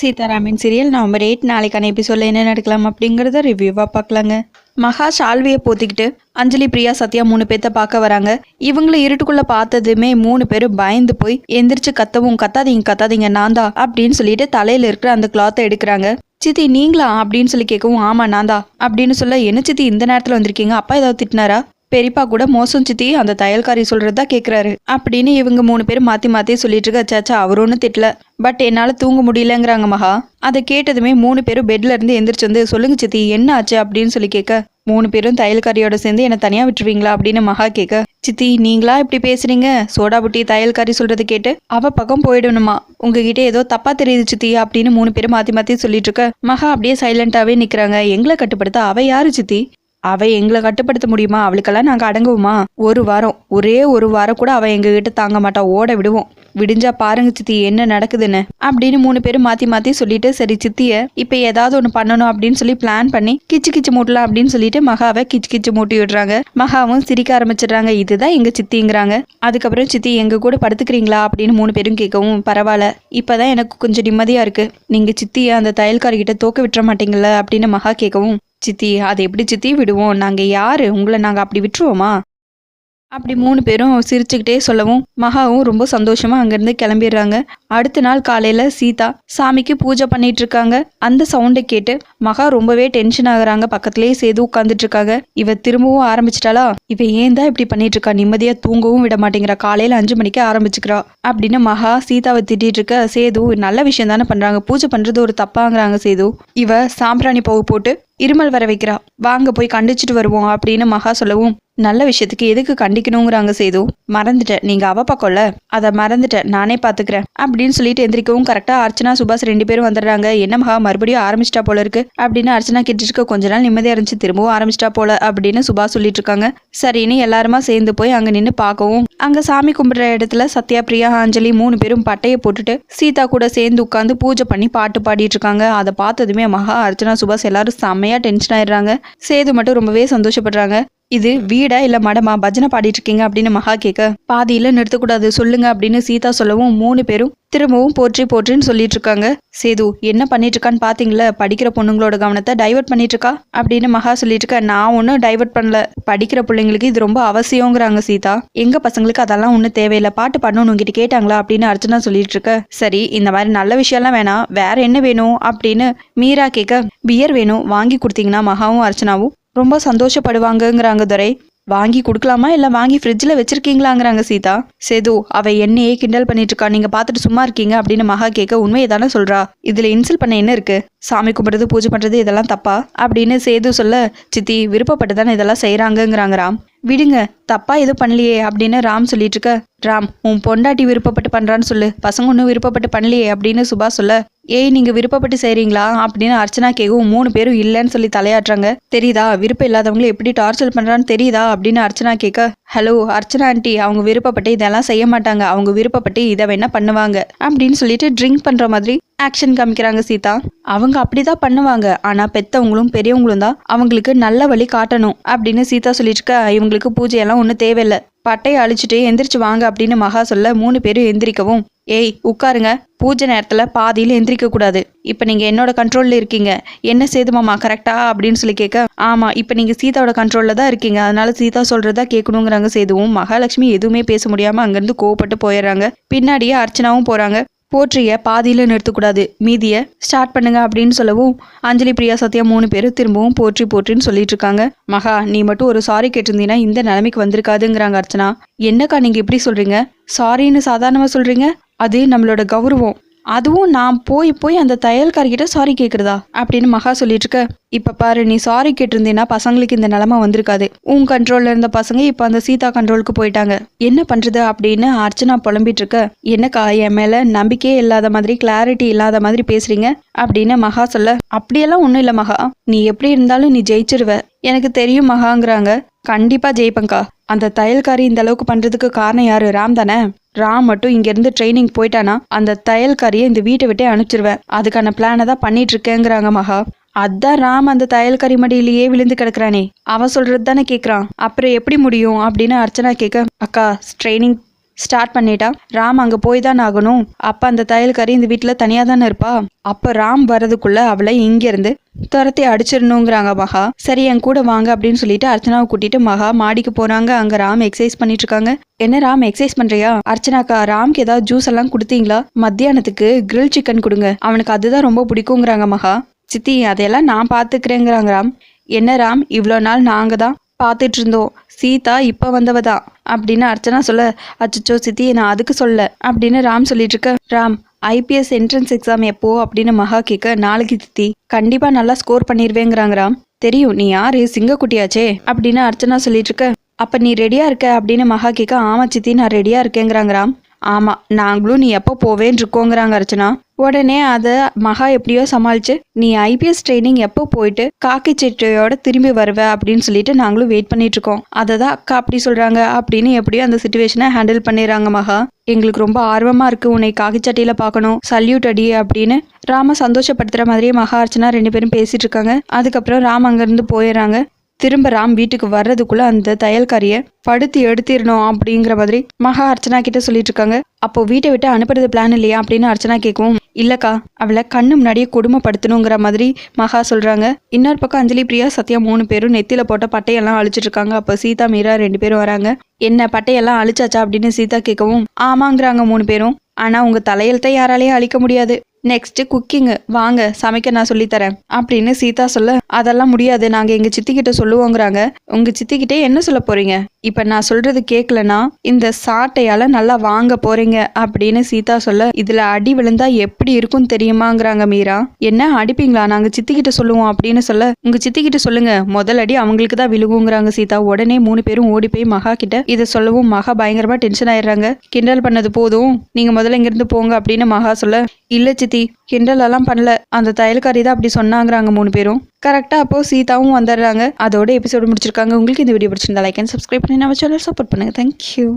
Sitharaman serial November eight நாளைக்கான எபிசோடில் என்ன நடக்கலாம் அப்படிங்கிறத ரிவ்யூவாக பார்க்கலாங்க. மகா ஷால்வியை போத்திக்கிட்டு அஞ்சலி பிரியா சத்யா மூணு பேர்த்த பார்க்க வராங்க. இவங்களை இருட்டுக்குள்ள பார்த்ததுமே மூணு பேரும் பயந்து போய் எந்திரிச்சு கத்தவும் கத்தாதீங்க கத்தாதீங்க நான்தா அப்படின்னு சொல்லிட்டு தலையில இருக்கிற அந்த கிளாத்தை எடுக்கிறாங்க. சித்தி நீங்களா? அப்படின்னு சொல்லி கேட்கவும் ஆமா நான் தான் அப்படின்னு சொல்ல என்ன சித்தி இந்த நேரத்தில் வந்திருக்கீங்க? அப்பா ஏதாவது திட்டினாரா? பெரியப்பா கூட மோசம் சித்தி அந்த தையல்காரி சொல்றதா கேக்குறாரு. அப்படின்னு இவங்க மூணு பேரும் மாத்தி மாத்தி சொல்லிட்டு இருக்க சாச்சா அவர் ஒன்றும் திட்டல. பட் என்னால தூங்க முடியலங்கிறாங்க மகா. அதை கேட்டதுமே மூணு பேரும் பெட்ல இருந்து எந்திரிச்சு வந்து சொல்லுங்க சித்தி என்ன ஆச்சு? அப்படின்னு சொல்லி கேட்க மூணு பேரும் தையல்காரியோட சேர்ந்து என்னை தனியா விட்டுருவீங்களா? அப்படின்னு மகா கேட்க சித்தி நீங்களா இப்படி பேசுறீங்க? சோடா புட்டி தையல்காரி சொல்றது கேட்டு அவ பக்கம் போயிடணுமா? உங்ககிட்ட ஏதோ தப்பா தெரியுது சித்தி அப்படின்னு மூணு பேரும் மாத்தி மாத்தி சொல்லிட்டு இருக்க மகா அப்படியே சைலண்டாவே நிக்கிறாங்க. எங்களை கட்டுப்படுத்த அவ யாரு சித்தி? அவள் எங்களை கட்டுப்படுத்த முடியுமா? அவளுக்கெல்லாம் நாங்கள் அடங்குவோமா? ஒரு வாரம் ஒரே ஒரு வாரம் கூட அவள் எங்ககிட்ட தாங்க மாட்டா. ஓட விடுவோம். விடிஞ்சா பாருங்க சித்தி என்ன நடக்குதுன்னு. அப்படின்னு மூணு பேரும் மாத்தி மாத்தி சொல்லிட்டு சரி சித்திய இப்ப ஏதாவது ஒண்ணு பண்ணணும் அப்படின்னு சொல்லி பிளான் பண்ணி கிச்சு கிச்சு மூட்டலாம் அப்படின்னு சொல்லிட்டு மகாவை கிச்சு கிச்சு மூட்டி விடுறாங்க. மகாவும் சிரிக்க ஆரம்பிச்சிடுறாங்க இதுதான் எங்க சித்திங்கிறாங்க. அதுக்கப்புறம் சித்தி எங்க கூட படுத்துக்கிறீங்களா? அப்படின்னு மூணு பேரும் கேட்கவும் பரவாயில்ல. இப்பதான் எனக்கு கொஞ்சம் நிம்மதியா இருக்கு. நீங்க சித்திய அந்த தையல்காரிகிட்ட தோக்க விட்டுற மாட்டீங்களா அப்படின்னு மகா கேட்கவும் சித்தி அதை எப்படி சித்தி விடுவோம்? நாங்க யாரு? உங்களை நாங்க அப்படி விட்டுருவோமா? அப்படி மூணு பேரும் சிரிச்சுக்கிட்டே சொல்லவும் மகாவும் ரொம்ப சந்தோஷமா அங்கிருந்து கிளம்பிடுறாங்க. அடுத்த நாள் காலையில சீதா சாமிக்கு பூஜை பண்ணிட்டு இருக்காங்க அந்த சவுண்டை கேட்டு மகா ரொம்பவே டென்ஷன் ஆகுறாங்க. பக்கத்துலேயே சேது உட்காந்துட்டு இருக்காங்க இவ திரும்பவும் ஆரம்பிச்சிட்டாளா? இவ ஏன் தான் இப்படி பண்ணிட்டு இருக்கா நிம்மதியா தூங்கவும் விட மாட்டேங்கிறா. காலையில அஞ்சு மணிக்கு ஆரம்பிச்சுக்கிறா. அப்படின்னு மகா சீதாவை திட்டிட்டு இருக்க சேது நல்ல விஷயம் தானே பண்றாங்க. பூஜை பண்றது ஒரு தப்பாங்கிறாங்க சேது. இவ சாம்பிராணி போக போட்டு இருமல் வர வைக்கிறா. வாங்க போய் கண்டிச்சிட்டு வருவோம் அப்படின்னு மகா சொல்லவும் நல்ல விஷயத்துக்கு எதுக்கு கண்டிக்கணுங்கிறாங்க சேது. மறந்துட்டேன் நீங்க அவ பக்கம்ல? அதை மறந்துட்டேன் நானே பாத்துக்கிறேன் அப்படின்னு சொல்லிட்டு எந்திரிக்கவும் கரெக்டா அர்ச்சனா சுபாஷ் ரெண்டு பேரும் வந்துடுறாங்க. என்ன மகா மறுபடியும் ஆரம்பிச்சிட்டா போல இருக்கு? அப்படின்னு அர்ச்சனா கேட்டுட்டு கொஞ்ச நாள் நிம்மதியா இருந்துச்சு திரும்பவும் ஆரம்பிச்சிட்டா போல அப்படின்னு சுபாஷ் சொல்லிட்டு இருக்காங்க. சரின்னு எல்லாருமா சேர்ந்து போய் அங்க நின்று பார்க்கவும் அங்க சாமி கும்பிடுற இடத்துல சத்யா பிரியா அஞ்சலி மூணு பேரும் பட்டையை போட்டுட்டு சீதா கூட சேர்ந்து உட்காந்து பூஜை பண்ணி பாட்டு பாடிட்டு இருக்காங்க. அதை பார்த்ததுமே மகா அர்ச்சனா சுபாஷ் எல்லாரும் செம்மையா டென்ஷன் ஆயிடுறாங்க. சேது மட்டும் ரொம்பவே சந்தோஷப்படுறாங்க. இது வீடா இல்ல மடமா? பஜனை பாடிட்டு இருக்கீங்க அப்படின்னு மகா கேட்க பாதியில நிறுத்தக்கூடாது. சொல்லுங்க அப்படின்னு சீதா சொல்லவும் மூணு பேரும் திரும்பவும் போற்றி போற்றின்னு சொல்லிட்டு இருக்காங்க சேது என்ன பண்ணிட்டு இருக்கான்னு பாத்தீங்களா? படிக்கிற பொண்ணுங்களோட கவனத்தை டைவர்ட் பண்ணிட்டு இருக்கா அப்படின்னு மகா சொல்லிட்டு இருக்க நான் ஒன்றும் டைவர்ட் பண்ணல. படிக்கிற பிள்ளைங்களுக்கு இது ரொம்ப அவசியங்கிறாங்க சீதா. எங்க பசங்களுக்கு அதெல்லாம் ஒன்றும் தேவையில்லை. பாட்டு பண்ணணும் உங்ககிட்ட கேட்டாங்களா? அப்படின்னு அர்ச்சனா சொல்லிட்டு இருக்க சரி இந்த மாதிரி நல்ல விஷயம்லாம் வேணாம். வேற என்ன வேணும்? அப்படின்னு மீரா கேட்க பியர் வேணும். வாங்கி கொடுத்தீங்கன்னா மகாவும் அர்ச்சனாவும் ரொம்ப சந்தோஷப்படுவாங்கங்கிறாங்க துரை. வாங்கி கொடுக்கலாமா? இல்லை வாங்கி ஃப்ரிட்ஜில் வச்சிருக்கீங்களாங்கிறாங்க சீதா. சேது அவ என்னையே கிண்டல் பண்ணிட்டு இருக்கா. நீங்க பார்த்துட்டு சும்மா இருக்கீங்க அப்படின்னு மகா கேட்க உண்மையை தானே சொல்றா. இதுல இன்சல் பண்ண என்ன இருக்கு? சாமி கும்பிடுறது பூஜை பண்றது இதெல்லாம் தப்பா? அப்படின்னு சேது சொல்ல சித்தி விருப்பப்பட்டு தானே இதெல்லாம் செய்றாங்கங்கிறாங்க ராம் விடுங்க தப்பா எதுவும் பண்ணலையே அப்படின்னு ராம் சொல்லிட்டு இருக்க ராம் உன் பொண்டாட்டி விருப்பப்பட்டு பண்றான்னு சொல்லு. பசங்க ஒன்றும் விருப்பப்பட்டு பண்ணலையே அப்படின்னு சுபா சொல்ல. ஏய் நீங்க விருப்பப்பட்டு செய்றீங்களா? அப்படின்னு அர்ச்சனா கேக்கும் மூணு பேரும் இல்லைன்னு சொல்லி தலையாட்டுறாங்க. தெரியுதா? விருப்பம் இல்லாதவங்களை எப்படி டார்ச்சர் பண்றான்னு தெரியுதா? அப்படின்னு அர்ச்சனா கேட்க ஹலோ அர்ச்சனா ஆண்டி அவங்க விருப்பப்பட்டு இதெல்லாம் செய்ய மாட்டாங்க. அவங்க விருப்பப்பட்டு இதை வேணா பண்ணுவாங்க. அப்படின்னு சொல்லிட்டு ட்ரிங்க் பண்ற மாதிரி ஆக்ஷன் காமிக்கிறாங்க சீதா. அவங்க அப்படிதான் பண்ணுவாங்க. ஆனா பெத்தவங்களும் பெரியவங்களும் தான் அவங்களுக்கு நல்ல வழி காட்டணும் அப்படின்னு சீதா சொல்லிட்டு இருக்க. இவங்களுக்கு பூஜையெல்லாம் ஒன்றும் தேவையில்லை. பட்டையை அழிச்சிட்டு எந்திரிச்சு வாங்க அப்படின்னு மகா சொல்ல மூணு பேரும் எந்திரிக்கவும். ஏய் உட்காருங்க. பூஜை நேரத்துல பாதியில எந்திரிக்க கூடாது. இப்ப நீங்க என்னோட கண்ட்ரோல்ல இருக்கீங்க. என்ன சேதுமாமா கரெக்டா அப்படின்னு சொல்லி கேட்க ஆமா இப்ப நீங்க சீதாவோட கண்ட்ரோல்ல தான் இருக்கீங்க. அதனால சீதா சொல்றதா கேட்கணுங்கிறாங்க சேதுவும். மகாலட்சுமி எதுவுமே பேச முடியாம அங்கிருந்து கோவப்பட்டு போயிடுறாங்க. பின்னாடியே அர்ச்சனாவும் போறாங்க. போற்றிய பாதியில் நிறுத்தக்கூடாது. மீதிய ஸ்டார்ட் பண்ணுங்க அப்படின்னு சொல்லவும் அஞ்சலி பிரியா சத்யா மூணு பேரும் திரும்பவும் போற்றி போற்றின்னு சொல்லிட்டு இருக்காங்க. மகா நீ மட்டும் ஒரு சாரி கேட்டிருந்தீங்கன்னா இந்த நிலைமைக்கு வந்திருக்காதுங்கிறாங்க அர்ச்சனா. என்னக்கா நீங்க இப்படி சொல்றீங்க? சாரின்னு சாதாரணமா சொல்றீங்க? அது நம்மளோட கௌரவம். அதுவும் நான் போய் போய் அந்த தையல்காரிக்கிட்ட சாரி கேட்குறதா அப்படின்னு மகா சொல்லிட்டு இருக்க இப்போ பாரு நீ சாரி கேட்டிருந்தீன்னா பசங்களுக்கு இந்த நிலமை வந்திருக்காது. உன் கண்ட்ரோல்ல இருந்த பசங்க இப்போ அந்த சீதா கண்ட்ரோலுக்கு போயிட்டாங்க. என்ன பண்றது அப்படின்னு அர்ச்சனா புலம்பிட்டு இருக்க என்னக்கா என் மேல நம்பிக்கையே இல்லாத மாதிரி கிளாரிட்டி இல்லாத மாதிரி பேசுறீங்க? அப்படின்னு மகா சொல்ல. அப்படியெல்லாம் ஒன்றும் இல்லை மகா. நீ எப்படி இருந்தாலும் நீ ஜெயிச்சிருவ. எனக்கு தெரியும் மகாங்கிறாங்க. கண்டிப்பா ஜெயிப்பங்கா அந்த தையல்காரி இந்த அளவுக்கு பண்றதுக்கு காரணம் யாரு? ராம் தானே? ராம் மட்டும் இங்க இருந்து ட்ரைனிங் போயிட்டானா? அந்த தையல்காரியை இந்த வீட்டை விட்டே அனுப்பிச்சிருவேன் அதுக்கான பிளானை தான் பண்ணிட்டு இருக்கேங்கிறாங்க மகா. அதான் ராம் அந்த தையல்காரி மடியிலேயே விழுந்து கிடக்குறானே. அவன் சொல்றது தானே கேக்குறான். அப்புறம் எப்படி முடியும் அப்படின்னு அர்ச்சனா கேட்க அக்கா ட்ரைனிங் ஸ்டார்ட் பண்ணிட்டா. ராம் அங்கே போய் தான் ஆகணும். அப்போ அந்த தையல்காரி இந்த வீட்டில் தனியாக தானே இருப்பா? அப்போ ராம் வர்றதுக்குள்ள அவளை இங்கேருந்து துரத்தி அடிச்சிடணுங்கிறாங்க மகா. சரி என் கூட வாங்க அப்படின்னு சொல்லிட்டு அர்ச்சனாவை கூட்டிட்டு மகா மாடிக்கு போறாங்க அங்க ராம் எக்ஸசைஸ் பண்ணிட்டு இருக்காங்க. என்ன ராம் எக்ஸசைஸ் பண்றியா? அர்ச்சனாக்கா ராம்க்கு ஏதாவது ஜூஸ் எல்லாம் கொடுத்தீங்களா? மத்தியானத்துக்கு கிரில் சிக்கன் கொடுங்க. அவனுக்கு அதுதான் ரொம்ப பிடிக்குங்கிறாங்க மகா. சித்தி அதையெல்லாம் நான் பாத்துக்கிறேங்கிறாங்க ராம். என்ன ராம் இவ்வளோ நாள் நாங்க தான் பார்த்துட்டு இருந்தோம் சீதா இப்போ வந்தவ தான் அப்படின்னு அர்ச்சனா சொல்ல அச்சச்சோ சித்தி நான் அதுக்கு சொல்ல அப்படின்னு ராம் சொல்லிட்டு இருக்க ராம் ஐபிஎஸ் என்ட்ரன்ஸ் எக்ஸாம் எப்போ? அப்படின்னு மகா கேட்க நாளைக்கு சித்தி. கண்டிப்பா நல்லா ஸ்கோர் பண்ணிடுவேங்கிறாங்க ராம். தெரியும் நீ யாரு? சிங்கக்குட்டியாச்சே? அப்படின்னு அர்ச்சனா சொல்லிட்டு இருக்க அப்ப நீ ரெடியா இருக்க? அப்படின்னு மகா கேட்க ஆமா சித்தி நான் ரெடியா இருக்கேங்கிறாங்க ராம். ஆமாம் நாங்களும் நீ எப்போ போவேன்னு இருக்கோங்கிறாங்க அர்ச்சனா. உடனே அதை மகா எப்படியோ சமாளிச்சு நீ ஐபிஎஸ் ட்ரைனிங் எப்போ போயிட்டு காக்கி சட்டையோட திரும்பி வருவ? அப்படின்னு சொல்லிட்டு நாங்களும் வெயிட் பண்ணிட்டு இருக்கோம். அதை தான் அக்கா அப்படி சொல்றாங்க அப்படின்னு எப்படியோ அந்த சுச்சுவேஷனை ஹேண்டில் பண்ணிடுறாங்க மகா. எங்களுக்கு ரொம்ப ஆர்வமா இருக்கு உன்னை காக்கி சட்டையில பார்க்கணும். சல்யூட் அடி அப்படின்னு ராம சந்தோஷப்படுத்துற மாதிரியே மகா அர்ச்சனா ரெண்டு பேரும் பேசிட்டு இருக்காங்க. அதுக்கப்புறம் ராம் அங்கேருந்து போயிடுறாங்க. திரும்ப ராம் வீட்டுக்கு வர்றதுக்குள்ள அந்த தையல்காரிய படுத்து எடுத்திடணும் அப்படிங்கிற மாதிரி மகா அர்ச்சனா கிட்ட சொல்லிட்டு இருக்காங்க. அப்போ வீட்டை விட்டு அனுப்புறது பிளான் இல்லையா அப்படின்னு அர்ச்சனா கேட்கவும் இல்லக்கா அவளை கண்ணு முன்னாடியே கொடுமைப்படுத்தணுங்கிற மாதிரி மகா சொல்றாங்க. இன்னொரு பக்கம் அஞ்சலி பிரியா சத்யா மூணு பேரும் நெத்தியில போட்ட பட்டையெல்லாம் அழிச்சிட்டு இருக்காங்க. அப்போ சீதா மீரா ரெண்டு பேரும் வராங்க. என்ன பட்டையெல்லாம் அழிச்சாச்சா அப்படின்னு சீதா கேட்கவும் ஆமாங்கிறாங்க மூணு பேரும். ஆனா உங்க தலையெழுத்தை யாராலையும் அழிக்க முடியாது. நெக்ஸ்ட் குக்கிங்கு வாங்க சமைக்க நான் சொல்லித்தரேன். அப்படின்னு சீதா சொல்ல அதெல்லாம் முடியாது நாங்க எங்க சித்தி கிட்ட சொல்லுவோங்கிறாங்க. உங்க சித்தி கிட்டே என்ன சொல்ல போறீங்க? இப்ப நான் சொல்றது கேட்கலனா இந்த சாட்டையால நல்லா வாங்க போறீங்க அப்படின்னு சீதா சொல்ல இதுல அடி விழுந்தா எப்படி இருக்கும் தெரியுமாங்கிறாங்க மீரா. என்ன அடிப்பீங்களா? நாங்க சித்தி கிட்ட சொல்லுவோம் அப்படின்னு சொல்ல உங்க சித்தி கிட்ட சொல்லுங்க முதல் அடி அவங்களுக்கு தான் விழுகுங்கிறாங்க சீதா. உடனே மூணு பேரும் ஓடி போய் மகா கிட்ட இதை சொல்லவும் மகா பயங்கரமா டென்ஷன் ஆயிடுறாங்க. கிண்டல் பண்ணது போதும். நீங்க முதல்ல இங்கிருந்து போங்க அப்படின்னு மகா சொல்ல இல்ல சித்தி சித்தி கிண்டலெல்லாம் பண்ணல. அந்த தையல்காரி தான் அப்படி சொன்னாங்கிறாங்க மூணு பேரும். கரெக்டாக அப்போ சீதாவும் வந்துடுறாங்க. அதோட எபிசோடு முடிச்சிருக்காங்க. உங்களுக்கு இந்த வீடியோ பிடிச்சிருந்தா லைக் அண்ட் சப்ஸ்கிரைப் பண்ணி நம்ம சேனல் சப்போர்ட் பண்ணுங்க. தேங்க்யூ